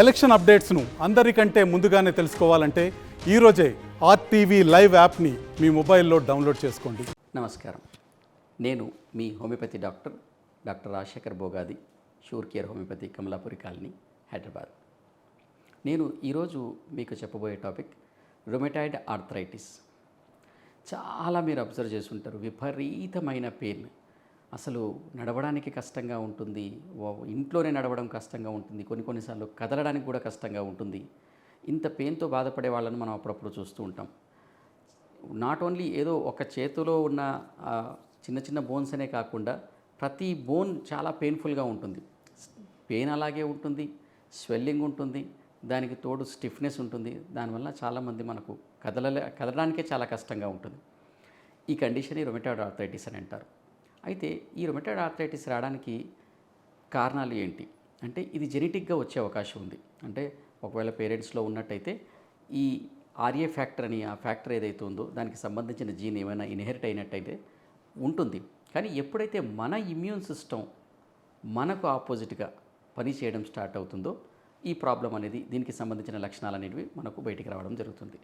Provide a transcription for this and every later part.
Election అప్డేట్స్ను అందరికంటే ముందుగానే తెలుసుకోవాలంటే ఈరోజే ఆర్టీవీ లైవ్ యాప్ని మీ మొబైల్లో డౌన్లోడ్ చేసుకోండి. నమస్కారం. నేను మీ homeopathy doctor doctor Rajasekhar Bogadi Sure Care homeopathy Kamalapuri colony Hyderabad. నేను ఈరోజు మీకు చెప్పబోయే టాపిక్ రొమెటాయిడ్ ఆర్థరైటిస్. చాలా మీరు అబ్జర్వ్ చేస్తుంటారు విపరీతమైన పెయిన్. అసలు నడవడానికి కష్టంగా ఉంటుంది. ఇంట్లోనే నడవడం కష్టంగా ఉంటుంది. కొన్ని కొన్నిసార్లు కదలడానికి కూడా కష్టంగా ఉంటుంది. ఇంత పెయిన్తో బాధపడే వాళ్ళని మనం అప్పుడప్పుడు చూస్తూ ఉంటాం. నాట్ ఓన్లీ ఏదో ఒక చేతిలో ఉన్న చిన్న చిన్న బోన్స్ అనే కాకుండా ప్రతి బోన్ చాలా పెయిన్ఫుల్గా ఉంటుంది. పెయిన్ అలాగే ఉంటుంది. స్వెల్లింగ్ ఉంటుంది. దానికి తోడు స్టిఫ్నెస్ ఉంటుంది. దానివల్ల చాలామంది మనకు కదలలే కదలడానికే చాలా కష్టంగా ఉంటుంది. ఈ కండిషన్ రొమెటాయిడ్ ఆర్థరైటిస్ అని అంటారు. అయితే ఈ రొమెటాయిడ్ ఆర్థరైటిస్ రావడానికి కారణాలు ఏంటి? అంటే ఇది జెనెటిక్గా వచ్చే అవకాశం ఉంది. అంటే ఒకవేళ పేరెంట్స్లో ఉన్నట్టయితే ఈ ఆర్ఏ ఫ్యాక్టర్ అని ఆ ఫ్యాక్టర్ ఏదైతే ఉందో దానికి సంబంధించిన జీన్ ఏమైనా ఇన్హెరిట్ అయినట్టయితే ఉంటుంది. కానీ ఎప్పుడైతే మన ఇమ్యూన్ సిస్టమ్ మనకు ఆపోజిట్గా పని చేయడం స్టార్ట్ అవుతుందో ఈ ప్రాబ్లం అనేది దీనికి సంబంధించిన లక్షణాలు అనేవి మనకు బయటికి రావడం జరుగుతుంది.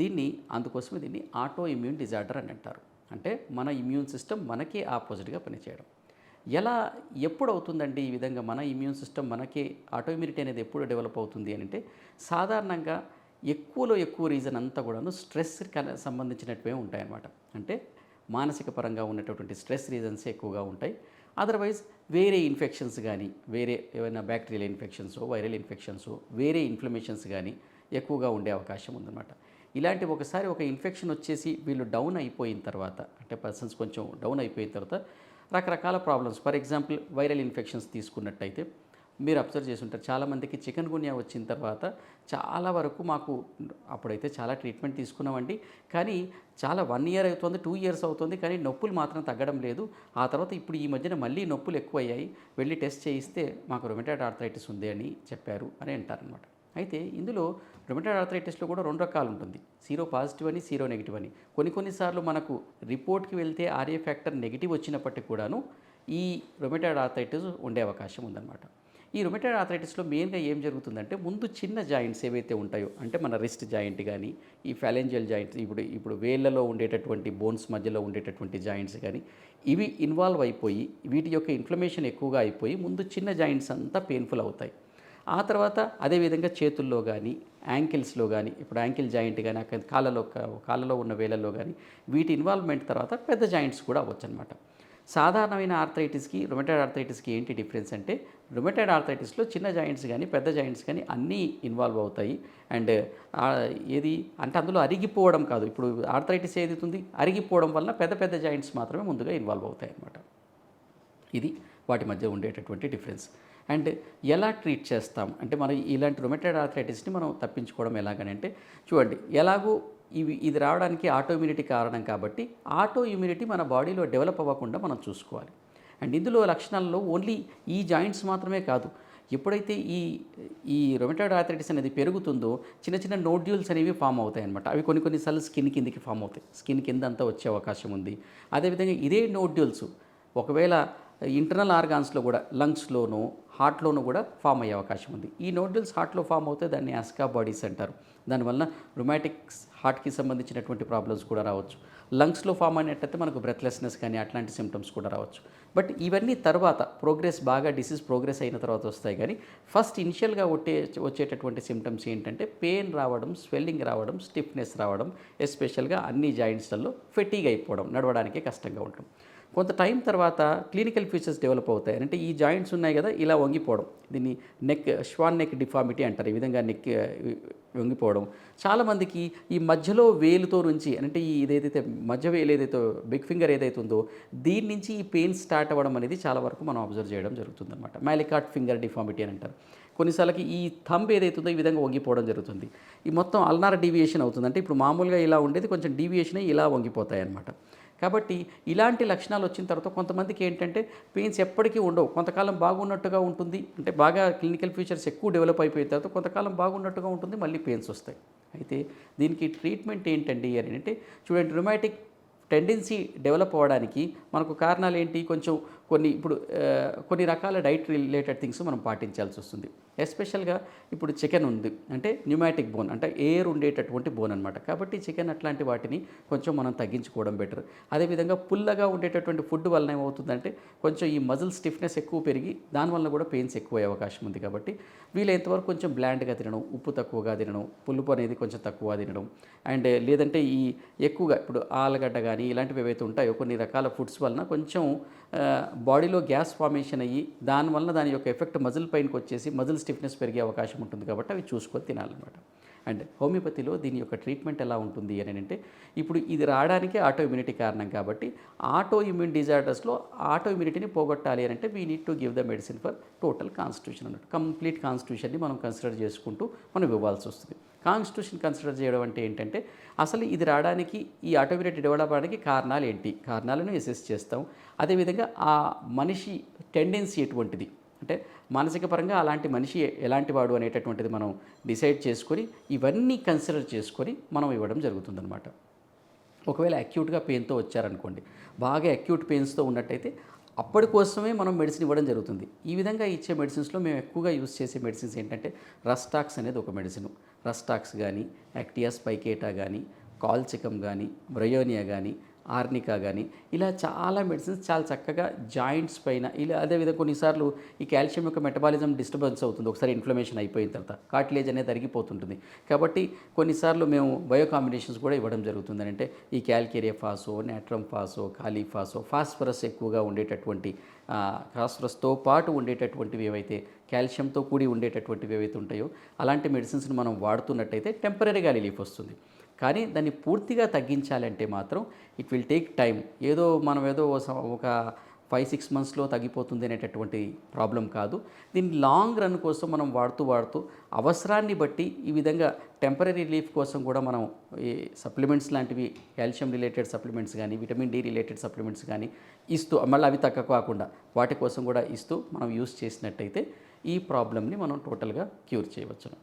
దీన్ని అందుకోసమే దీన్ని ఆటో ఇమ్యూన్ డిజార్డర్ అని అంటారు. అంటే మన ఇమ్యూన్ సిస్టమ్ మనకే ఆపోజిట్గా పనిచేయడం. ఎలా ఎప్పుడు అవుతుందండి ఈ విధంగా మన ఇమ్యూన్ సిస్టమ్ మనకే ఆటోఇమ్యూనిటీ అనేది ఎప్పుడు డెవలప్ అవుతుంది అని అంటే సాధారణంగా ఎక్కువలో ఎక్కువ రీజన్ అంతా కూడాను స్ట్రెస్ సంబంధించినట్టువే ఉంటాయన్నమాట. అంటే మానసిక పరంగా ఉన్నటువంటి స్ట్రెస్ రీజన్స్ ఎక్కువగా ఉంటాయి. అదర్వైజ్ వేరే ఇన్ఫెక్షన్స్ కానీ వేరే ఏమైనా బ్యాక్టీరియల్ ఇన్ఫెక్షన్స్ వైరల్ ఇన్ఫెక్షన్స్ వేరే ఇన్ఫ్లమేషన్స్ కానీ ఎక్కువగా ఉండే అవకాశం ఉందన్నమాట. ఇలాంటి ఒకసారి ఒక ఇన్ఫెక్షన్ వచ్చేసి వీళ్ళు డౌన్ అయిపోయిన తర్వాత అంటే పర్సన్స్ కొంచెం డౌన్ అయిపోయిన తర్వాత రకరకాల problems. For example viral infections తీసుకున్నట్టయితే మీరు అబ్జర్వ్ చేసి ఉంటారు చాలామందికి చికెన్ గున్యా వచ్చిన తర్వాత చాలా వరకు మాకు అప్పుడైతే చాలా ట్రీట్మెంట్ తీసుకున్నామండి. కానీ చాలా వన్ ఇయర్ అవుతుంది టూ ఇయర్స్ అవుతుంది కానీ నొప్పులు మాత్రం తగ్గడం లేదు. ఆ తర్వాత ఇప్పుడు ఈ మధ్యన మళ్ళీ నొప్పులు ఎక్కువయ్యాయి. వెళ్ళి టెస్ట్ చేయిస్తే మాకు రొమెటాడ్ ఆర్థరైటిస్ ఉంది అని చెప్పారు అని అంటారనమాట అయితే ఇందులో రొమటైడ్ ఆర్థరైటిస్లో కూడా రెండు రకాలు ఉంటుంది. సీరో పాజిటివ్ అని సీరో నెగిటివ్ అని. కొన్ని కొన్నిసార్లు మనకు రిపోర్ట్కి వెళ్తే ఆర్ఏ ఫ్యాక్టర్ నెగిటివ్ వచ్చినప్పటికీ కూడాను ఈ రొమటైడ్ ఆర్థరైటిస్ ఉండే అవకాశం ఉందన్నమాట. ఈ రొమటైడ్ ఆర్థరైటిస్లో మెయిన్గా ఏం జరుగుతుందంటే ముందు చిన్న జాయింట్స్ ఏవైతే ఉంటాయో అంటే మన రిస్ట్ జాయింట్ కానీ ఈ ఫాలెంజియల్ జాయింట్స్ ఇప్పుడు ఇప్పుడు వేళ్ళలో ఉండేటటువంటి బోన్స్ మధ్యలో ఉండేటటువంటి జాయింట్స్ కానీ ఇవి ఇన్వాల్వ్ అయిపోయి వీటి యొక్క ఇన్ఫ్లమేషన్ ఎక్కువగా అయిపోయి ముందు చిన్న జాయింట్స్ అంతా పెయిన్ఫుల్ అవుతాయి. ఆ తర్వాత అదేవిధంగా చేతుల్లో కానీ యాంకిల్స్లో కానీ ఇప్పుడు యాంకిల్ జాయింట్ కానీ అక్కడ కాళ్ళలో కాళ్ళలో ఉన్న వేలల్లో కానీ వీటి ఇన్వాల్వ్మెంట్ తర్వాత పెద్ద జాయింట్స్ కూడా అవ్వచ్చు అనమాట సాధారణమైన ఆర్థరైటిస్కి రొమెటైడ్ ఆర్థరైటిస్కి ఏంటి డిఫరెన్స్ అంటే రొమెటైడ్ ఆర్థరైటిస్లో చిన్న జాయింట్స్ కానీ పెద్ద జాయింట్స్ కానీ అన్నీ ఇన్వాల్వ్ అవుతాయి. అండ్ ఏది? అంటే అందులో అరిగిపోవడం కాదు. ఇప్పుడు ఆర్థరైటిస్ ఏది ఉంది అరిగిపోవడం వల్ల పెద్ద పెద్ద జాయింట్స్ మాత్రమే ముందుగా ఇన్వాల్వ్ అవుతాయి అన్నమాట ఇది వాటి మధ్య ఉండేటటువంటి డిఫరెన్స్ అండ్ ఎలా ట్రీట్ చేస్తాం? అంటే మనం ఇలాంటి రొమెటైడ్ ఆర్థరైటిస్ని మనం తప్పించుకోవడం ఎలాగనంటే చూడండి ఎలాగూ ఇవి ఇది రావడానికి ఆటో ఇమ్యూనిటీ కారణం కాబట్టి ఆటో ఇమ్యూనిటీ మన బాడీలో డెవలప్ అవ్వకుండా మనం చూసుకోవాలి. అండ్ ఇందులో లక్షణాల్లో ఓన్లీ ఈ జాయింట్స్ మాత్రమే కాదు ఎప్పుడైతే ఈ ఈ రొమెటైడ్ ఆర్థరైటిస్ అనేది పెరుగుతుందో చిన్న చిన్న నోడ్యూల్స్ అనేవి ఫామ్ అవుతాయి అనమాట అవి కొన్ని కొన్నిసార్లు స్కిన్ కిందికి ఫామ్ అవుతాయి. స్కిన్ కింద అంతా వచ్చే అవకాశం ఉంది. అదేవిధంగా ఇదే నోడ్యూల్స్ ఒకవేళ ఇంటర్నల్ ఆర్గాన్స్లో కూడా లంగ్స్లోనూ హార్ట్లోనూ కూడా ఫామ్ అయ్యే అవకాశం ఉంది. ఈ నోడ్యూల్స్ హార్ట్లో ఫామ్ అవుతే దాన్ని అస్కా బాడీస్ అంటారు. దానివల్ల రొమాటిక్స్ హార్ట్కి సంబంధించినటువంటి ప్రాబ్లమ్స్ కూడా రావచ్చు. లంగ్స్లో ఫామ్ అయినట్టయితే మనకు బ్రెత్లెస్నెస్ కానీ అట్లాంటి సిమ్టమ్స్ కూడా రావచ్చు. బట్ ఇవన్నీ తర్వాత ప్రోగ్రెస్ బాగా డిసీజ్ ప్రోగ్రెస్ అయిన తర్వాత వస్తాయి కానీ ఫస్ట్ ఇనిషియల్గా వచ్చే వచ్చేటటువంటి సిమ్టమ్స్ ఏంటంటే పెయిన్ రావడం స్వెల్లింగ్ రావడం స్టిఫ్నెస్ రావడం ఎస్పెషల్గా అన్ని జాయింట్స్లలో ఫెటీగ్ అయిపోవడం నడవడానికి కష్టంగా ఉండడం కొంత టైం తర్వాత క్లినికల్ ఫీచర్స్ డెవలప్ అవుతాయి. అంటే ఈ జాయింట్స్ ఉన్నాయి కదా ఇలా వంగిపోవడం. దీన్ని నెక్ శ్వాన్ నెక్ డిఫార్మిటీ అంటారు. ఈ విధంగా నెక్ వంగిపోవడం. చాలామందికి ఈ మధ్యలో వేలుతో నుంచి అంటే ఈ ఇదేదైతే మధ్య వేలు ఏదైతే బిగ్ ఫింగర్ ఏదైతే ఉందో దీని నుంచి ఈ పెయిన్ స్టార్ట్ అవ్వడం అనేది చాలా వరకు మనం అబ్జర్వ్ చేయడం జరుగుతుందన్నమాట. మ్యాలికాట్ ఫింగర్ డిఫార్మిటీ అని అంటారు. కొన్నిసార్లకి ఈ థంబ్ ఏదైతే ఉందో ఈ విధంగా వంగిపోవడం జరుగుతుంది. ఈ మొత్తం అల్నార్ డీవియేషన్ అవుతుంది అంటే ఇప్పుడు మామూలుగా ఇలా ఉండేది కొంచెం డీవియేషన్ ఇలా వంగిపోతాయి అన్నమాట కాబట్టి ఇలాంటి లక్షణాలు వచ్చిన తర్వాత కొంతమందికి ఏంటంటే పెయిన్స్ ఎప్పటికీ ఉండవు. కొంతకాలం బాగున్నట్టుగా ఉంటుంది. అంటే బాగా క్లినికల్ ఫీచర్స్ ఎక్కువ డెవలప్ అయిపోయిన తర్వాత కొంతకాలం బాగున్నట్టుగా ఉంటుంది మళ్ళీ పెయిన్స్ వస్తాయి. అయితే దీనికి ట్రీట్మెంట్ ఏంటండి అని అంటే చూడండి రుమాటిక్ టెండెన్సీ డెవలప్ అవ్వడానికి మనకు కారణాలు ఏంటి? కొంచెం కొన్ని ఇప్పుడు కొన్ని రకాల డైట్ రిలేటెడ్ థింగ్స్ మనం పాటించాల్సి వస్తుంది. ఎస్పెషల్గా ఇప్పుడు చికెన్ ఉంది. అంటే న్యూమాటిక్ బోన్ అంటే ఎయిర్ ఉండేటటువంటి బోన్ అనమాట కాబట్టి చికెన్ అట్లాంటి వాటిని కొంచెం మనం తగ్గించుకోవడం బెటర్ అదేవిధంగా పుల్లగా ఉండేటటువంటి ఫుడ్ వలన ఏమవుతుందంటే కొంచెం ఈ మజిల్ స్టిఫ్నెస్ ఎక్కువ పెరిగి దానివల్ల కూడా పెయిన్స్ ఎక్కువ అయ్యే అవకాశం ఉంది కాబట్టి వీలైనంతవరకు కొంచెం బ్లాండ్గా తినడం ఉప్పు తక్కువగా తినడం పులుపు అనేది కొంచెం తక్కువ తినడం. అండ్ లేదంటే ఈ ఎక్కువగా ఇప్పుడు ఆలుగడ్డ కానీ ఇలాంటివి ఏవైతే ఉంటాయో కొన్ని రకాల ఫుడ్స్ వలన కొంచెం బాడీలో గ్యాస్ ఫార్మేషన్ అయ్యి దానివల్ల దాని యొక్క ఎఫెక్ట్ మజిల్ పైనకి వచ్చేసి మజిల్ స్టిఫ్నెస్ పెరిగే అవకాశం ఉంటుంది కాబట్టి అవి చూసుకొని తినాలన్నమాట. అండ్ హోమియోపతిలో దీని యొక్క ట్రీట్మెంట్ ఎలా ఉంటుంది అని అంటే ఇప్పుడు ఇది రావడానికి ఆటో ఇమ్యూనిటీ కారణం కాబట్టి ఆటో ఇమ్యూన్ డిజార్డర్స్లో ఆటో ఇమ్యూనిటీని పోగొట్టాలి అని అంటే we need to give the medicine for total constitution అన్నట్టు. కంప్లీట్ కాన్స్టిట్యూషన్ని మనం కన్సిడర్ చేసుకుంటూ మనం ఇవ్వాల్సి వస్తుంది. కాన్స్టిట్యూషన్ కన్సిడర్ చేయడం అంటే ఏంటంటే అసలు ఇది రావడానికి ఈ ఆటో డెవలప్ అవడానికి కారణాలు ఏంటి? కారణాలను ఎసెస్ చేస్తాం. అదేవిధంగా ఆ మనిషి టెండెన్సీ ఎటువంటిది? అంటే మానసిక పరంగా అలాంటి మనిషి ఎలాంటి వాడు అనేటటువంటిది మనం డిసైడ్ చేసుకొని ఇవన్నీ కన్సిడర్ చేసుకొని మనం ఇవ్వడం జరుగుతుందన్నమాట. ఒకవేళ అక్యూట్గా పెయిన్తో వచ్చారనుకోండి బాగా అక్యూట్ పెయిన్స్తో ఉన్నట్టయితే అప్పటి కోసమే మనం మెడిసిన్ ఇవ్వడం జరుగుతుంది. ఈ విధంగా ఇచ్చే మెడిసిన్స్లో మేము ఎక్కువగా యూస్ చేసే మెడిసిన్స్ ఏంటంటే రస్టాక్స్ అనేది ఒక మెడిసిన్ రస్టాక్స్ కానీ యాక్టియాస్ పైకేటా కానీ కాల్చికం కానీ బ్రయోనియా కానీ ఆర్నికా కానీ ఇలా చాలా మెడిసిన్స్ చాలా చక్కగా జాయింట్స్ పైన ఇలా అదేవిధంగా కొన్నిసార్లు ఈ కాల్షియం యొక్క మెటబాలిజం డిస్టర్బెన్స్ అవుతుంది. ఒకసారి ఇన్ఫ్లమేషన్ అయిపోయిన తర్వాత కాట్లేజ్ అనేది తరిగిపోతుంటుంది కాబట్టి కొన్నిసార్లు మేము బయో కాంబినేషన్స్ కూడా ఇవ్వడం జరుగుతుంది. అంటే ఈ calcarea phos natrum phos kali phos phosphorus ఎక్కువగా ఉండేటటువంటి ఫాస్ఫరస్తో పాటు ఉండేటటువంటివి ఏవైతే కాల్షియంతో కూడి ఉండేటటువంటివి ఏవైతే ఉంటాయో అలాంటి మెడిసిన్స్ని మనం వాడుతున్నట్టయితే టెంపరీగా రిలీఫ్ వస్తుంది. కానీ దాన్ని పూర్తిగా తగ్గించాలంటే మాత్రం ఇట్ విల్ టేక్ టైం ఏదో మనం ఏదో ఒక ఫైవ్ సిక్స్ మంత్స్లో తగ్గిపోతుంది అనేటటువంటి ప్రాబ్లం కాదు. దీన్ని లాంగ్ రన్ కోసం మనం వాడుతూ వాడుతూ అవసరాన్ని బట్టి ఈ విధంగా టెంపరీ రిలీఫ్ కోసం కూడా మనం ఈ సప్లిమెంట్స్ లాంటివి కాల్షియం రిలేటెడ్ సప్లిమెంట్స్ కానీ విటమిన్ డి రిలేటెడ్ సప్లిమెంట్స్ కానీ ఇస్తూ మళ్ళీ అవి తక్కువ కాకుండా వాటి కోసం కూడా ఇస్తూ మనం యూస్ చేసినట్టయితే ఈ ప్రాబ్లమ్ని మనం టోటల్గా క్యూర్ చేయవచ్చును.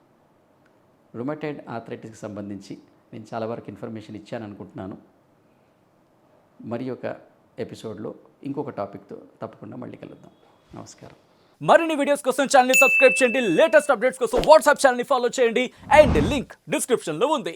రుమటైడ్ ఆథరైటిస్కి సంబంధించి నేను చాలా వరకు ఇన్ఫర్మేషన్ ఇచ్చాను అనుకుంటున్నాను. మరి ఒక ఎపిసోడ్లో ఇంకొక టాపిక్తో తప్పకుండా మళ్ళీ కలుద్దాం. నమస్కారం. మరిన్ని వీడియోస్ కోసం ఛానల్ సబ్స్క్రైబ్ చేయండి. లేటెస్ట్ అప్డేట్స్ కోసం వాట్సాప్ ఛానల్ని ఫాలో చేయండి. అండ్ లింక్ డిస్క్రిప్షన్లో ఉంది.